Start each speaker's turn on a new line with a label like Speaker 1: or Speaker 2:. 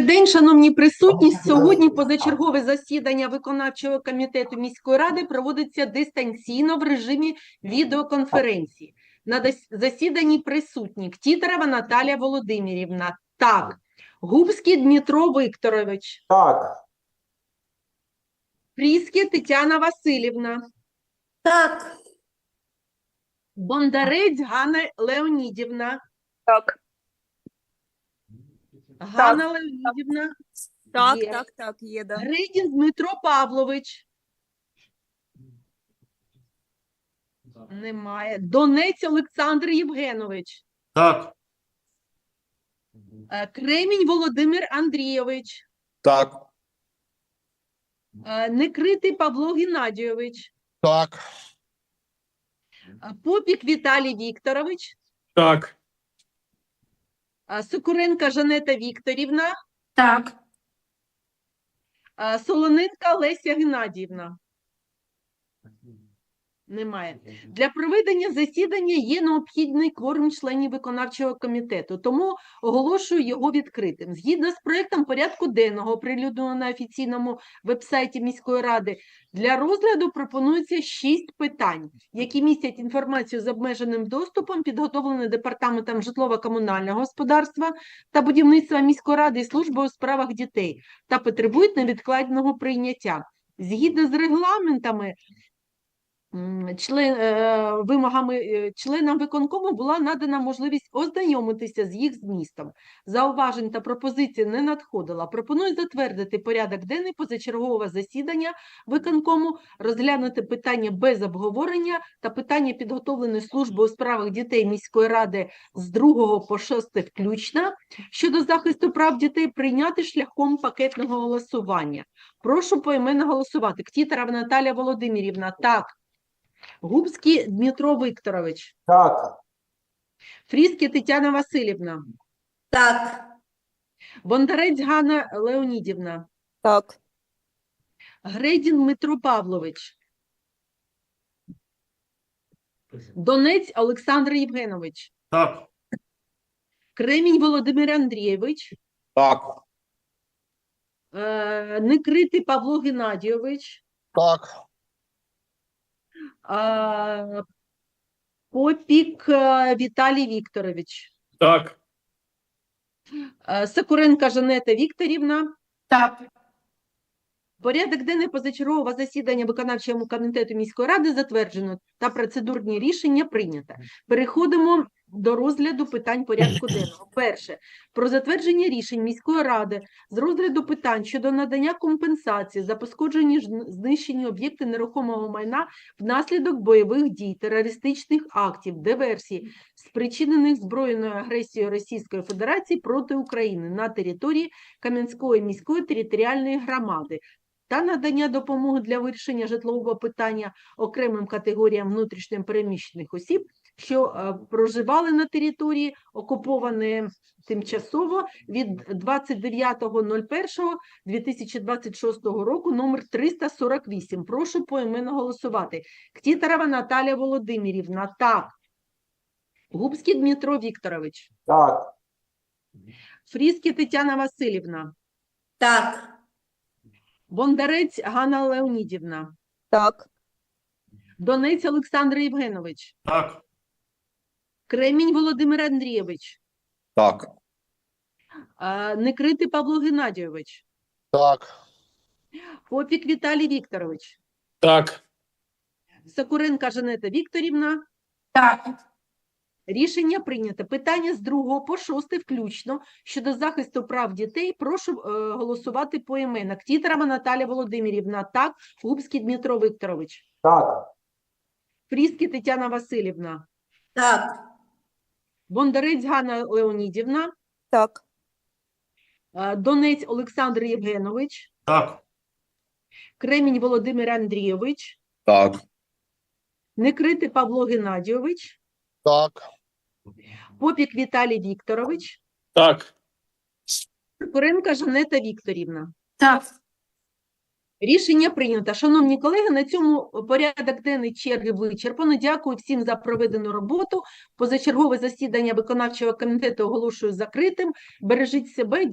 Speaker 1: Добрий день, шановні присутні. Сьогодні позачергове засідання виконавчого комітету міської ради проводиться дистанційно в режимі відеоконференції. На засіданні присутні Ктітерова Наталія Володимирівна. Так. Губський Дмитро Вікторович.
Speaker 2: Так,
Speaker 1: Пріське Тетяна Васильівна.
Speaker 3: Так.
Speaker 1: Бондарець Ганна Леонідівна.
Speaker 3: Так.
Speaker 1: Ганна Леонідівна.
Speaker 3: Так,
Speaker 1: Є.
Speaker 3: так, так, є, да.
Speaker 1: Гридін Дмитро Павлович. Немає. Донець Олександр Євгенович.
Speaker 4: Так.
Speaker 1: Е, Кремінь Володимир Андрійович.
Speaker 4: Так.
Speaker 1: Е, Некритий Павло Геннадійович.
Speaker 4: Так.
Speaker 1: Е, Попік Віталій Вікторович.
Speaker 4: Так.
Speaker 1: Сокуренка Жанета Вікторівна.
Speaker 3: Так.
Speaker 1: Солоненка Леся Геннадіївна. Немає. Для проведення засідання є необхідний кворум членів виконавчого комітету, тому оголошую його відкритим. Згідно з проектом порядку денного, оприлюдненого на офіційному вебсайті міської ради, для розгляду пропонується шість питань, які містять інформацію з обмеженим доступом, підготовлені департаментом житлово-комунального господарства та будівництва міської ради і службою у справах дітей та потребують невідкладного прийняття. Згідно з регламентами, член, е, вимогами е, членам виконкому була надана можливість ознайомитися з їх змістом. Зауважень та пропозицій не надходило. Пропоную затвердити порядок денний позачергового засідання виконкому, розглянути питання без обговорення та питання підготовлені службою у справах дітей міської ради з 2 по 6 включно щодо захисту прав дітей прийняти шляхом пакетного голосування. Прошу поіменно голосувати. Ктітерова Наталія Володимирівна, так. Губський Дмитро Вікторович.
Speaker 2: так,
Speaker 1: Фріське Тетяна Васильівна.
Speaker 3: Так.
Speaker 1: Бондарець Ганна Леонідівна.
Speaker 3: Так.
Speaker 1: Гредін Дмитро Павлович. Донець Олександр Євгенович.
Speaker 4: Так.
Speaker 1: Кремінь Володимир Андрійович.
Speaker 4: Так.
Speaker 1: Е, Некритий Павло Геннадійович.
Speaker 4: Так.
Speaker 1: Попік е, Віталій Вікторович.
Speaker 4: Так.
Speaker 1: Е, Сокуренка Жанета Вікторівна.
Speaker 3: Так.
Speaker 1: Порядок денний позачергового засідання виконавчого комітету міської ради затверджено та процедурні рішення прийнято. Переходимо до розгляду питань порядку денного. Перше про затвердження рішень міської ради з розгляду питань щодо надання компенсації за пошкоджені знищені об'єкти нерухомого майна внаслідок бойових дій, терористичних актів, диверсій, спричинених збройною агресією Російської Федерації проти України на території Кам'янської міської територіальної громади та надання допомоги для вирішення житлового питання окремим категоріям внутрішньо переміщених осіб, що е, проживали на території, окупованої тимчасово від 29.01.2026 року номер 348. Прошу поіменно голосувати. Ктітерова Наталія Володимирівна. Так. Губський Дмитро Вікторович.
Speaker 2: так,
Speaker 1: Фріське Тетяна Васильівна.
Speaker 3: Так.
Speaker 1: Бондарець Ганна Леонідівна.
Speaker 3: Так.
Speaker 1: Донець Олександр Євгенович.
Speaker 4: Так.
Speaker 1: Кремінь Володимир Андрійович.
Speaker 4: Так.
Speaker 1: а, Некритий Павло Геннадійович.
Speaker 4: Так.
Speaker 1: Попік Віталій Вікторович.
Speaker 4: Так.
Speaker 1: Сокуренка Жанета Вікторівна.
Speaker 3: Так.
Speaker 1: Рішення прийнято. Питання з 2 по 6 включно щодо захисту прав дітей. Прошу е, голосувати поіменно. Ктітерова Наталія Володимирівна. Так. Губський Дмитро Вікторович.
Speaker 2: так,
Speaker 1: Фріське Тетяна Васильівна.
Speaker 3: Так.
Speaker 1: Бондарець Ганна Леонідівна.
Speaker 3: Так.
Speaker 1: а, Донець Олександр Євгенович.
Speaker 4: Так.
Speaker 1: Кремінь Володимир Андрійович.
Speaker 4: Так.
Speaker 1: Некритий Павло Геннадійович.
Speaker 4: Так.
Speaker 1: Попік Віталій Вікторович.
Speaker 4: Так.
Speaker 1: Куренка Жанета Вікторівна.
Speaker 3: Так.
Speaker 1: Рішення прийнято. Шановні колеги, на цьому порядок денний черги вичерпано. Дякую всім за проведену роботу. Позачергове засідання виконавчого комітету оголошую закритим. Бережіть себе. Дякую.